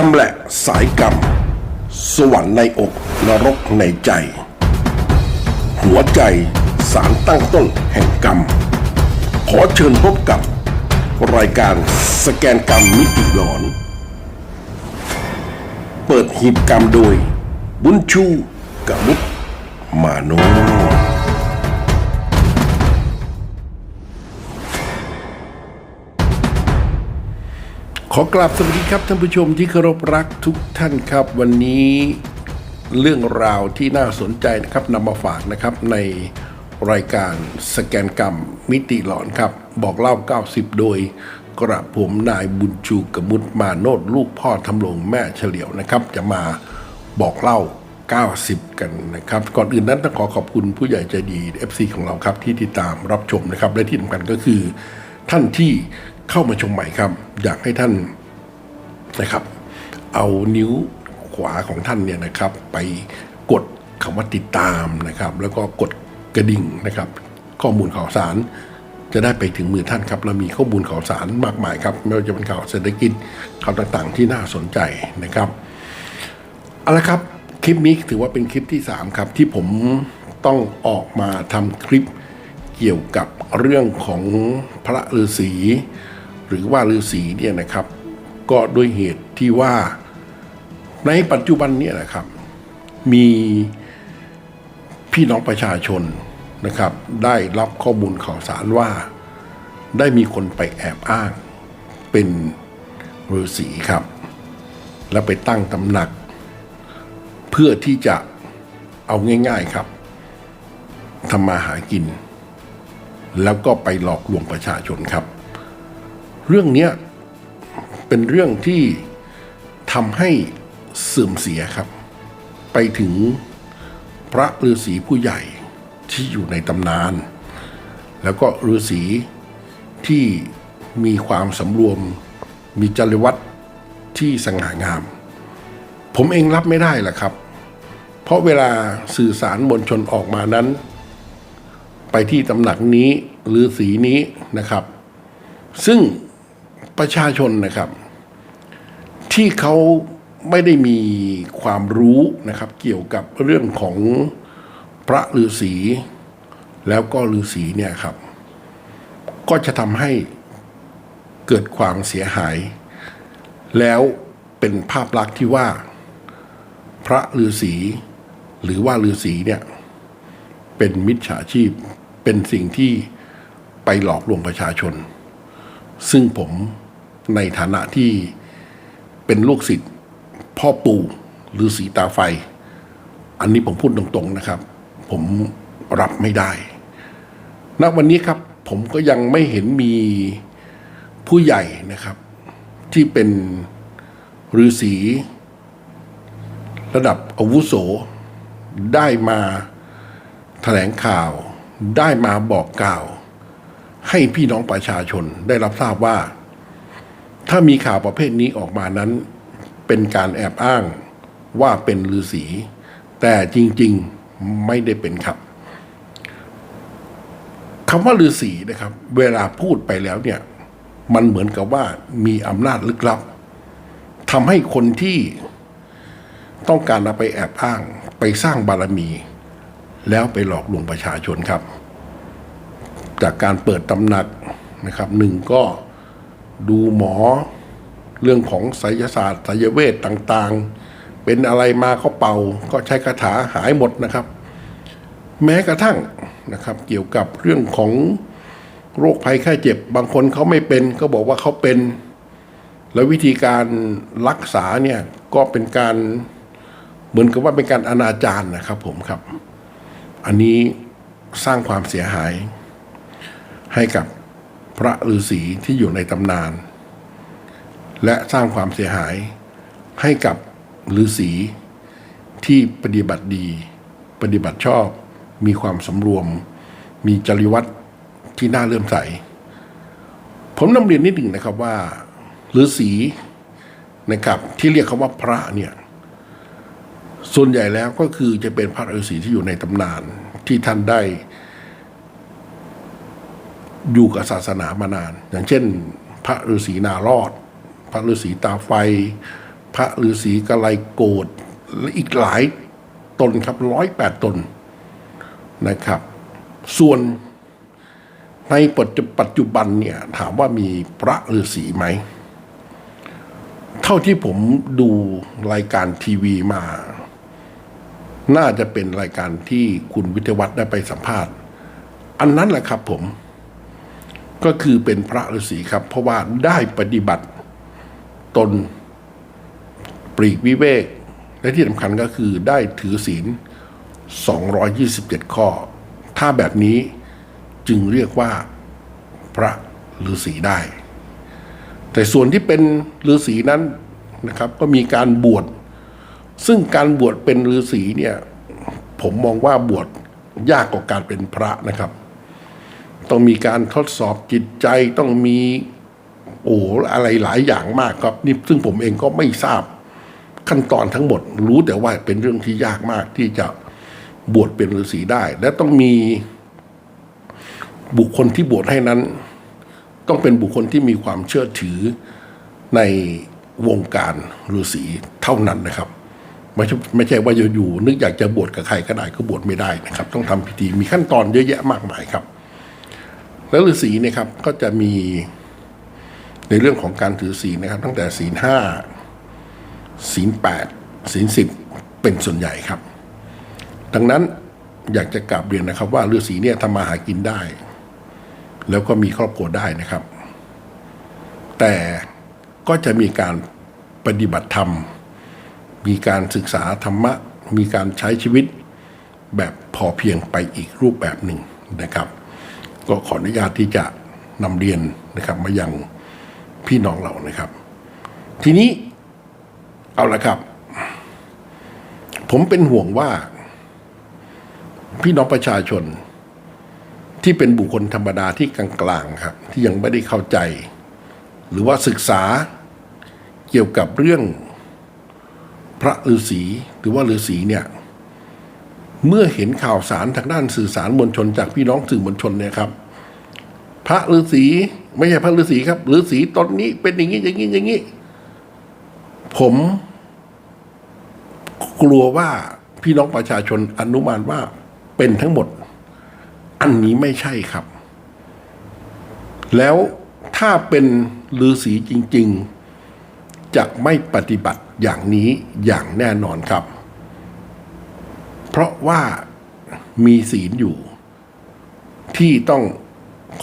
ชำแหละสายกรรม สวรรค์ในอกนรกในใจ หัวใจสารตั้งต้นแห่งกรรม ขอเชิญพบกับ รายการสแกนกรรมมิติหลอน เปิดหีบกรรมโดย บุญชูกับมุกมาโน ขอกราบสวัสดีครับท่านผู้ชมที่เคารพรักทุกท่านครับ วันนี้เรื่องราวที่น่าสนใจนะครับนำมาฝากนะครับในรายการสแกนกรรมมิติหลอนครับ บอกเล่า 90 โดย กระผมนายบุญชูกมุตมาโนดลูกพ่อทำลงแม่เฉลียวนะครับ จะมาบอกเล่า 90 กันนะครับ ก่อนอื่นนั้นต้องขอขอบคุณผู้ใหญ่ใจดี FC ของเราครับที่ติดตามรับชมนะครับและที่สำคัญก็คือท่านที่ เข้ามาชมใหม่ครับ อยากให้ท่านนะครับ เอานิ้วขวาของท่านเนี่ยนะครับ ไปกดคำว่าติดตามนะครับ แล้วก็กดกระดิ่งนะครับ ข้อมูลข่าวสาร จะได้ไปถึงมือท่านครับเรามีข้อมูลข่าวสารมากมายครับไม่ว่าจะเป็นข่าวเศรษฐกิจข่าวต่างๆ ที่น่าสนใจนะครับเอาละครับคลิปนี้ถือว่าเป็นคลิปที่ 3 ครับ ที่ผมต้องออกมาทำคลิปเกี่ยวกับเรื่องของพระฤาษี หรือว่าฤาษีเนี่ยนะครับ ก็ด้วยเหตุที่ว่าในปัจจุบันเนี่ยนะครับ มีพี่น้องประชาชนนะครับ ได้รับข้อมูลข่าวสารว่า ได้มีคนไปแอบอ้าง เป็นฤาษีครับ แล้วไปตั้งตำหนัก เพื่อที่จะเอาง่าย ๆครับทำมาหากิน แล้วก็ไปหลอกลวงประชาชนครับ เรื่องเนี้ยเป็นเรื่องที่ทำให้เสื่อมเสียครับ ไปถึงพระฤาษีผู้ใหญ่ที่อยู่ในตำนาน แล้วก็ฤาษีที่มีความสำรวม มีจริวัตรที่สง่างาม ผมเองรับไม่ได้แหละครับ เพราะเวลาสื่อสารมวลชนออกมานั้น ไปที่ตำหนักนี้หรือสีนี้นะครับ ซึ่ง ประชาชนนะครับ ที่เขาไม่ได้มีความรู้นะครับ เกี่ยวกับเรื่องของพระฤาษีแล้วก็ฤาษีเนี่ยครับ ก็จะทำให้เกิดความเสียหาย แล้วเป็นภาพลักษณ์ที่ว่า พระฤาษีหรือว่าฤาษีเนี่ย เป็นมิจฉาชีพเป็นสิ่งที่ไปหลอกลวงประชาชน ซึ่งผม ในฐานะที่เป็นลูกศิษย์พ่อปู่ฤาษีตาไฟ อันนี้ผมพูดตรงๆนะครับ ผมรับไม่ได้ณวันนี้ครับผมก็ยังไม่เห็นมีผู้ใหญ่นะครับ ที่เป็นฤาษีระดับอาวุโส ได้มาแถลงข่าว ได้มาบอกกล่าว ให้พี่น้องประชาชนได้รับทราบว่า ถ้ามีข่าวประเภทนี้ออกมานั้น เป็นการแอบอ้างว่าเป็นฤาษี แต่จริงๆไม่ได้เป็นครับคำว่าฤาษีนะครับ เวลาพูดไปแล้วเนี่ย มันเหมือนกับว่ามีอำนาจลึกลับทำให้คนที่ต้องการเอาไปแอบอ้างไปสร้างบารมี แล้วไปหลอกลวงประชาชนครับ จากการเปิดตำหนักนะครับหนึ่งก็ ดูหมอ เรื่องของไสยศาสตร์ไสยเวทต่างๆ เป็นอะไรมาเขาเป่า ก็ใช้คาถาหายหมดนะครับ แม้กระทั่งนะครับ เกี่ยวกับเรื่องของโรคภัยไข้เจ็บ บางคนเขาไม่เป็นก็บอกว่าเขาเป็น แล้ววิธีการรักษาเนี่ยก็เป็นการเหมือนกับว่าเป็นการอนาจารนะครับผมครับ อันนี้สร้างความเสียหายให้กับ พระฤาษีที่อยู่ในตำนาน และสร้างความเสียหายให้กับฤาษีที่ปฏิบัติดี ปฏิบัติชอบ มีความสำรวม มีจริวัตรที่น่าเลื่อมใส ผมนำเรียนนิดหนึ่งนะครับว่าฤาษีนะครับที่เรียกเขาว่าพระเนี่ยส่วนใหญ่แล้วก็คือจะเป็นพระฤาษีที่อยู่ในตำนานที่ท่านได้ อยู่กับศาสนามานาน อย่างเช่น พระฤาษีนารอด พระฤาษีตาไฟ พระฤาษีกะไลโกดและอีกหลายตนครับร้อยแปดตนนะครับ ส่วนในปัจจุบันเนี่ยถามว่ามีพระฤาษีไหม เท่าที่ผมดูรายการทีวีมา น่าจะเป็นรายการที่คุณวิทยวัฒน์ได้ไปสัมภาษณ์ อันนั้นแหละครับผม ก็คือเป็นพระฤาษีครับ เพราะว่าได้ปฏิบัติตนปรีกวิเวก และที่สำคัญก็คือได้ถือศีล 227 ข้อ ถ้าแบบนี้จึงเรียกว่าพระฤาษีได้ แต่ส่วนที่เป็นฤาษีนั้นนะครับ ก็มีการบวชซึ่งการบวชเป็นฤาษีเนี่ย ผมมองว่าบวชยากกว่าการเป็นพระนะครับ ต้องมีการทดสอบจิตใจต้องมีโอ้อะไรหลายอย่างมากครับนี่ซึ่งผมเองก็ไม่ทราบขั้นตอนทั้งหมด รู้แต่ว่าเป็นเรื่องที่ยากมากที่จะบวชเป็นฤาษีได้ และต้องมีบุคคลที่บวชให้นั้น ต้องเป็นบุคคลที่มีความเชื่อถือในวงการฤาษีเท่านั้นนะครับไม่ใช่ไม่ใช่ว่าอยู่ๆนึกอยากจะบวชกับใครก็ได้ก็บวชไม่ได้นะครับ ต้องทำพิธีมีขั้นตอนเยอะแยะมากมายครับ แล้วฤาษีเนี่ยครับก็จะมีในเรื่องของการถือศีลนะครับ ตั้งแต่ศีลห้าศีลแปดศีลสิบเป็นส่วนใหญ่ครับ ดังนั้นอยากจะกลับเรียนนะครับ ว่าฤาษีเนี่ยทำมาหากินได้ แล้วก็มีครอบครัวได้นะครับ แต่ก็จะมีการปฏิบัติธรรม มีการศึกษาธรรมะ มีการใช้ชีวิตแบบพอเพียงไปอีกรูปแบบหนึ่งนะครับ ก็ขออนุญาตที่จะนำเรียนนะครับมายังพี่น้องเรานะครับ ทีนี้เอาละครับ ผมเป็นห่วงว่า พี่น้องประชาชน ที่เป็นบุคคลธรรมดาที่กลางๆครับ ที่ยังไม่ได้เข้าใจ หรือว่าศึกษาเกี่ยวกับเรื่องพระฤาษีหรือว่าฤาษีเนี่ย เมื่อเห็นข่าวสารทางด้านสื่อสารมวลชนจากพี่น้องสื่อมวลชนเนี่ยครับ พระฤาษีไม่ใช่พระฤาษีครับฤาษีตนนี้เป็นอย่างนี้อย่างนี้อย่างนี้ ผมกลัวว่าพี่น้องประชาชนอนุมานว่าเป็นทั้งหมด อันนี้ไม่ใช่ครับ แล้วถ้าเป็นฤาษีจริง ๆ จะไม่ปฏิบัติอย่างนี้อย่างแน่นอนครับ เพราะว่ามีศีลอยู่ ที่ต้อง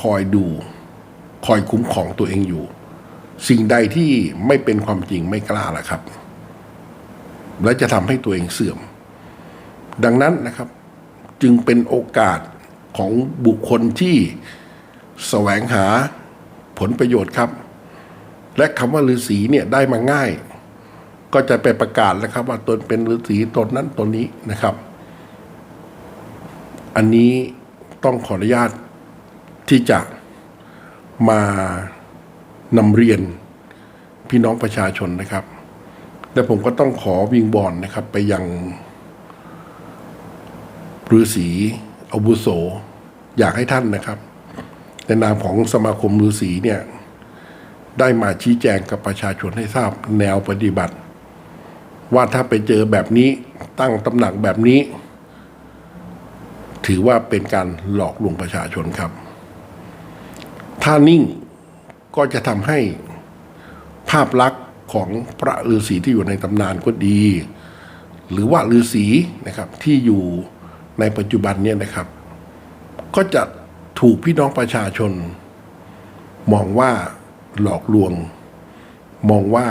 คอยดู คอยคุ้มของตัวเองอยู่ สิ่งใดที่ไม่เป็นความจริงไม่กล้าละครับ และจะทำให้ตัวเองเสื่อม ดังนั้นนะครับ จึงเป็นโอกาสของบุคคลที่แสวงหาผลประโยชน์ครับ และคำว่าฤาษีเนี่ยได้มาง่าย ก็จะไปประกาศแล้วครับ ว่าตนเป็นฤาษีตนนั้นตนนี้นะครับ อันนี้ต้องขออนุญาตที่จะมานำเรียนพี่น้องประชาชนนะครับ และผมก็ต้องขอวิงบอลนะครับ ไปยังฤาษีอาวุโส อยากให้ท่านนะครับในนามของสมาคมฤาษีเนี่ยได้มาชี้แจงกับประชาชนให้ทราบแนวปฏิบัติ ว่าถ้าไปเจอแบบนี้ตั้งตำหนักแบบนี้ ถือว่าเป็นการหลอกลวงประชาชนครับ ถ้านิ่งก็จะทำให้ภาพลักษณ์ของพระฤาษีที่อยู่ในตำนานก็ดี หรือว่าฤาษีนะครับที่อยู่ในปัจจุบันเนี่ยนะครับ ก็จะถูกพี่น้องประชาชน มองว่าหลอกลวง มองว่า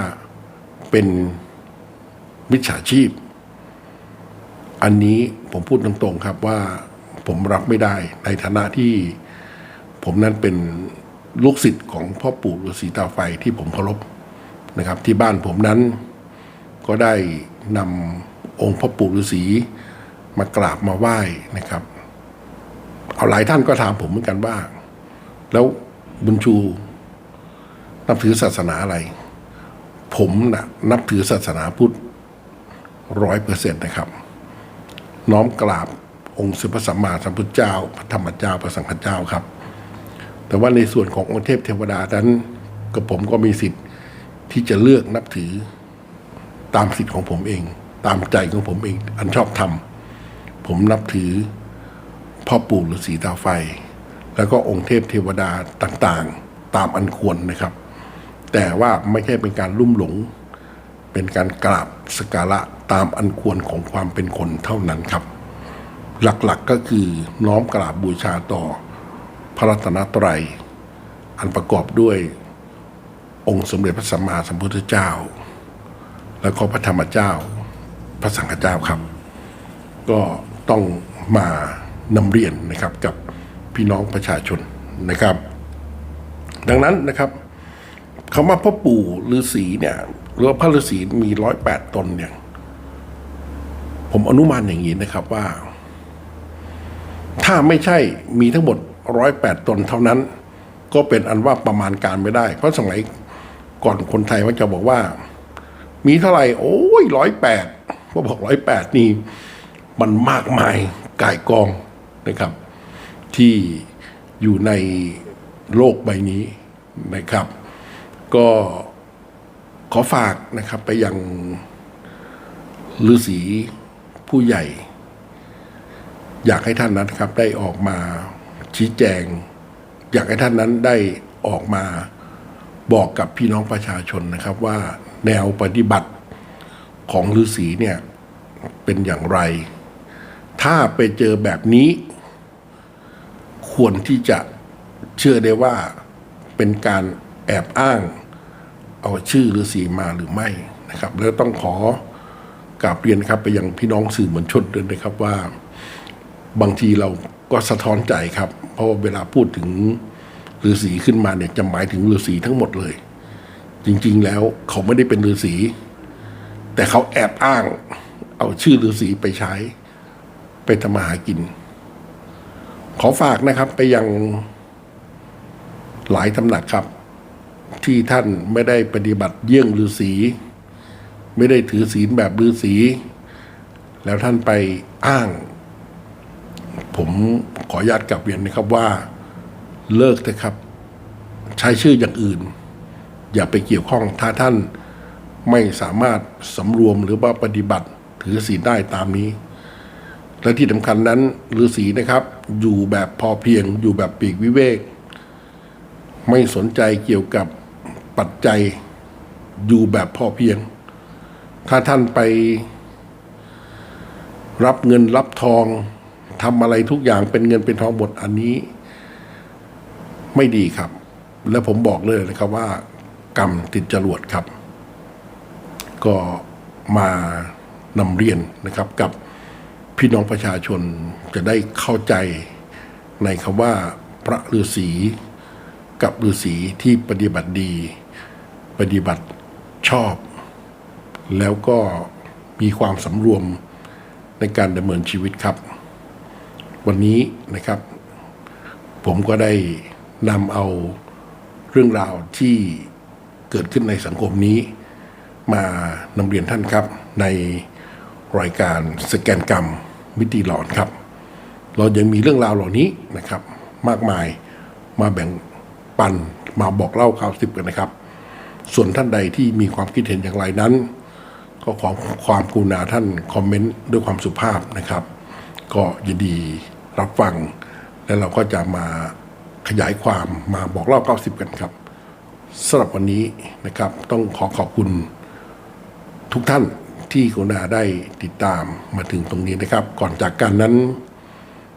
เป็นมิจฉาชีพ อันนี้ผมพูดตรงๆครับว่า ผมรับไม่ได้ในฐานะที่ผมนั้นเป็นลูกศิษย์ของพ่อปู่ฤาษีตาไฟที่ผมเคารพนะครับ ที่บ้านผมนั้นก็ได้นำองค์พ่อปู่ฤาษีมากราบมาไหว้นะครับ เอาหลายท่านก็ถามผมเหมือนกันว่า แล้วบุญชูนับถือศาสนาอะไร ผมนะนับถือศาสนาพุทธร้อยเปอร์เซ็นต์นะครับ น้อมกราบ องค์สมพระสัมมาสัมพุทธเจ้า พระธรรมเจ้า พระสังฆเจ้าครับ แต่ว่าในส่วนขององค์เทพเทวดานั้นก็ผมก็มีสิทธิ์ที่จะเลือกนับถือตามสิทธิ์ของผมเอง ตามใจของผมเอง อันชอบทำผมนับถือพ่อปู่ฤาษีตาไฟ แล้วก็องค์เทพเทวดาต่างๆ ตามอันควรนะครับ แต่ว่าไม่ใช่เป็นการลุ่มหลง เป็นการกราบสกการะตามอันควรของความเป็นคนเท่านั้นครับ หลักๆก็คือน้อมกราบบูชาต่อพระรัตนตรัย อันประกอบด้วยองค์สมเด็จพระสัมมาสัมพุทธเจ้า แล้วก็พระธรรมเจ้า พระสังฆเจ้าครับ ก็ต้องมานำเรียนนะครับกับพี่น้องประชาชนนะครับ ดังนั้นนะครับคำว่าพ่อปู่ฤาษีเนี่ยหรือว่าพระฤาษีมีร้อยแปดตนเนี่ยผมอนุมานอย่างนี้นะครับว่า ถ้าไม่ใช่มีทั้งหมดร้อยแปดตนเท่านั้น ก็เป็นอันว่าประมาณการไม่ได้ เพราะสมัยก่อนคนไทยมันจะบอกว่า มีเท่าไหร่ โอ้ยร้อยแปดก็บอกร้อยแปดนี่ มันมากมายก่ายกองนะครับ ที่อยู่ในโลกใบนี้นะครับ ก็ขอฝากนะครับไปยังฤาษีผู้ใหญ่ อยากให้ท่านนั้นครับได้ออกมาชี้แจง อยากให้ท่านนั้นได้ออกมาบอกกับพี่น้องประชาชนนะครับว่าแนวปฏิบัติของฤาษีเนี่ยเป็นอย่างไร ถ้าไปเจอแบบนี้ ควรที่จะเชื่อได้ว่าเป็นการแอบอ้าง เอาชื่อฤาษีมาหรือไม่นะครับ แล้วต้องขอกราบเรียนครับไปยังพี่น้องสื่อมวลชนด้วยนะครับว่า บางทีเราก็สะท้อนใจครับ เพราะว่าเวลาพูดถึงฤาษีขึ้นมาเนี่ยจะหมายถึงฤาษีทั้งหมดเลย จริงๆแล้วเขาไม่ได้เป็นฤาษี แต่เขาแอบอ้าง เอาชื่อฤาษีไปใช้ ไปทำมาหากิน ขอฝากนะครับไปยังหลายตำหนักครับ ที่ท่านไม่ได้ปฏิบัติเยี่ยงฤาษีไม่ได้ถือศีลแบบฤาษีแล้วท่านไปอ้าง ผมขออนุญาตกลับเรียนนะครับว่าเลิกเถอะครับ ใช้ชื่ออย่างอื่น อย่าไปเกี่ยวข้องถ้าท่านไม่สามารถสำรวมหรือว่าปฏิบัติถือศีลได้ตามนี้ และที่สำคัญนั้นฤาษีนะครับ อยู่แบบพอเพียง อยู่แบบปีกวิเวก ไม่สนใจเกี่ยวกับปัจจัยอยู่แบบพอเพียง ถ้าท่านไปรับเงินรับทอง ทำอะไรทุกอย่างเป็นเงินเป็นทองหมดอันนี้ ไม่ดีครับ และผมบอกเลยนะครับว่า กรรมติดจรวดครับ ก็มานำเรียนนะครับ กับพี่น้องประชาชนจะได้เข้าใจในคำว่าพระฤาษีกับฤาษีที่ปฏิบัติดี ปฏิบัติชอบ แล้วก็มีความสำรวมในการดำเนินชีวิตครับ วันนี้นะครับ ผมก็ได้นำเอาเรื่องราวที่เกิดขึ้นในสังคมนี้ มานำเรียนท่านครับ ในรายการสแกนกรรมมิติหลอนครับ เรายังมีเรื่องราวเหล่านี้นะครับ มากมายมาแบ่งปันมาบอกเล่าข่าวสิบกันนะครับ ส่วนท่านใดที่มีความคิดเห็นอย่างไรนั้น ก็ขอความกรุณาท่านคอมเมนต์ด้วยความสุภาพนะครับ ก็ยินดี รับฟัง และเราก็จะมาขยายความมาบอกเล่า 90 กันครับสำหรับวันนี้นะครับต้องขอขอบคุณทุกท่านที่กรุณาได้ติดตามมาถึงตรงนี้นะครับ ก่อนจากกันนั้น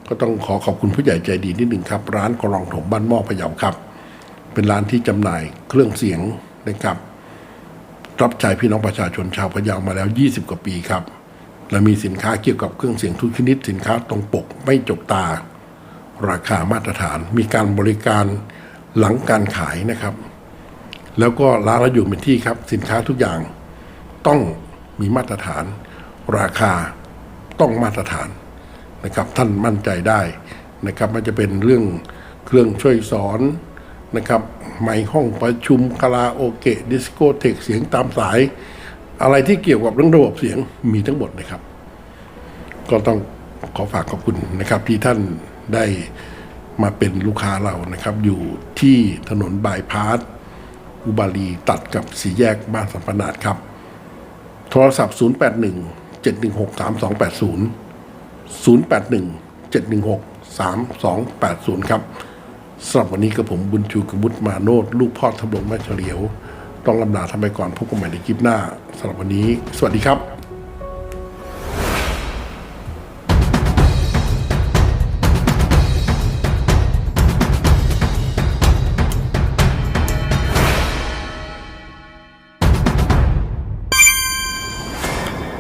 ก็ต้องขอขอบคุณผู้ใหญ่ใจดีนิดหนึ่งครับ ร้านกรองถมบ้านหม้อพะเยาครับ เป็นร้านที่จำหน่ายเครื่องเสียงนะครับ รับใช้พี่น้องประชาชนชาวพะเยามาแล้ว 20 กว่าปีครับ และมีสินค้าเกี่ยวกับเครื่องเสียงทุกชนิด สินค้าตรงปกไม่จกตา ราคามาตรฐาน มีการบริการหลังการขายนะครับ แล้วก็ร้านเราอยู่เป็นที่ครับ สินค้าทุกอย่างต้องมีมาตรฐาน ราคาต้องมาตรฐานนะครับท่านมั่นใจได้นะครับมันจะเป็นเรื่องเครื่องช่วยสอนนะครับไมค์ห้องประชุมคาราโอเกะดิสโกเทกเสียงตามสาย อะไรที่เกี่ยวกับเรื่องระบบเสียงมีทั้งหมดนะครับ ก็ต้องขอฝากขอบคุณนะครับ ที่ท่านได้มาเป็นลูกค้าเรานะครับ อยู่ที่ถนนบายพาสอุบาลีตัดกับสีแยกบ้านสัมปนาดครับ โทรศัพท์ 081 716 3280 081 716 3280 ครับสำหรับวันนี้กับผมบุญชูกบุตมาโนดลูกพ่อทบลงแม่เฉลียว ต้องลำลาทำไปก่อนพบกันใหม่ในคลิปหน้าสำหรับวันนี้ สวัสดีครับ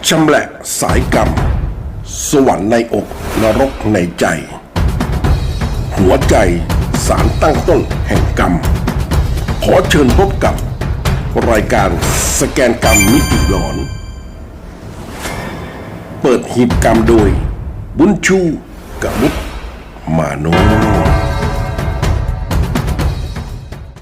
ชำแหละสายกรรม สวรรค์ในอกนรกในใจ หัวใจสารตั้งต้นแห่งกรรม ขอเชิญพบกับ รายการสแกนกรรมมิติหลอน เปิดหีบกรรมโดย บุญชูกับบุตรมาโน